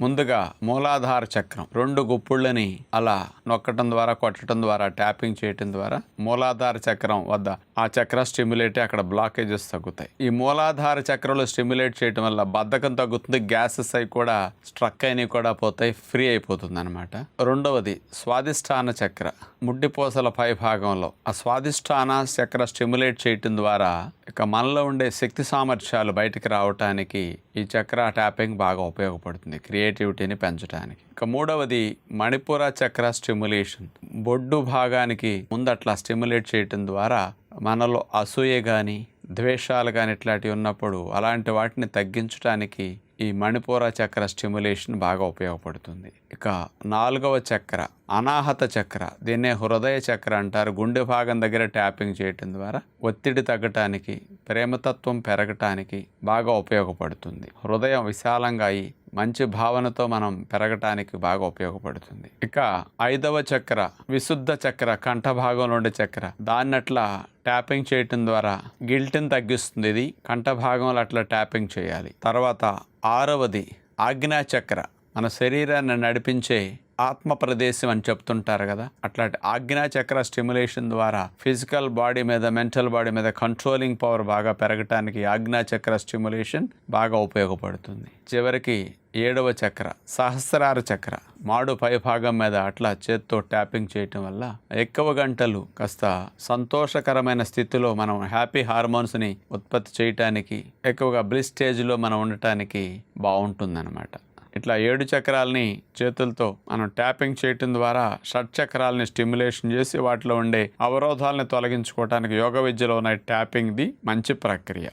ముందుగా మూలాధార చక్రం. రెండు గుప్పుళ్ళని అలా నొక్కటం ద్వారా కొట్టడం ద్వారా ట్యాపింగ్ చేయటం ద్వారా మూలాధార చక్రం వద్ద ఆ చక్రం స్టిమ్యులేట్ అక్కడ బ్లాకేజెస్ తగ్గుతాయి. ఈ మూలాధార చక్రంలో స్టిమ్యులేట్ చేయటం వల్ల బద్ధకం తగ్గుతుంది గ్యాసెస్ అవి కూడా స్ట్రక్ అయినవి కూడా పోతాయి ఫ్రీ అయిపోతుంది అనమాట రెండవది స్వాదిష్టాన చక్ర. ముడ్డిపోసల పై భాగంలో ఆ స్వాదిష్టాన చక్ర స్టిమ్యులేట్ చేయటం ద్వారా ఇక మనలో ఉండే శక్తి సామర్థ్యాలు బయటికి రావటానికి ఈ చక్ర ట్యాపింగ్ బాగా ఉపయోగపడుతుంది. క్రియేట్ క్రియేటివిటీని పెంచడానికి ఇక మూడవది మణిపుర చక్ర స్టిమ్యులేషన్ బొడ్డు భాగానికి ముందు అట్లా స్టిమ్యులేట్ చేయటం ద్వారా మనలో అసూయ కానీ ద్వేషాలు కానీ ఇట్లాంటివి ఉన్నప్పుడు అలాంటి వాటిని తగ్గించడానికి ఈ మణిపూర చక్ర స్టిమ్యులేషన్ బాగా ఉపయోగపడుతుంది. ఇక నాలుగవ చక్ర అనాహత చక్ర దీన్నే హృదయ చక్ర అంటారు. గుండె భాగం దగ్గర ట్యాపింగ్ చేయటం ద్వారా ఒత్తిడి తగ్గటానికి ప్రేమతత్వం పెరగటానికి బాగా ఉపయోగపడుతుంది. హృదయం విశాలంగా అయి మంచి భావనతో మనం పెరగటానికి బాగా ఉపయోగపడుతుంది. ఇక ఐదవ చక్ర విశుద్ధ చక్ర కంఠ భాగంలో ఉండే చక్ర. దాన్ని అట్లా ట్యాపింగ్ చేయటం ద్వారా గిల్ట్ని తగ్గిస్తుంది. ఇది కంఠ భాగంలో అట్లా ట్యాపింగ్ చేయాలి. తర్వాత ఆరవది ఆజ్ఞా చక్ర మన శరీరాన్ని నడిపించే ఆత్మ ప్రదేశం అని చెప్తుంటారు కదా. అట్లాంటి ఆజ్ఞాచక్ర స్టిమ్యులేషన్ ద్వారా ఫిజికల్ బాడీ మీద మెంటల్ బాడీ మీద కంట్రోలింగ్ పవర్ బాగా పెరగటానికి ఆజ్ఞాచక్ర స్టిమ్యులేషన్ బాగా ఉపయోగపడుతుంది. చివరికి ఏడవ చక్ర సహస్రార చక్ర మాడు పై భాగం మీద అట్లా చేత్తో ట్యాపింగ్ చేయటం వల్ల ఎక్కువ గంటలు కాస్త సంతోషకరమైన స్థితిలో మనం హ్యాపీ హార్మోన్స్ని ఉత్పత్తి చేయటానికి ఎక్కువగా బ్లిస్ స్టేజ్లో మనం ఉండటానికి బాగుంటుందన్నమాట. ఇట్లా ఏడు చక్రాలని చేతులతో మనం ట్యాపింగ్ చేయటం ద్వారా షట్ చక్రాలని స్టిమ్యులేషన్ చేసి వాటిలో ఉండే అవరోధాలని తొలగించుకోవడానికి యోగ విద్యలో ఉన్న ట్యాపింగ్ది మంచి ప్రక్రియ.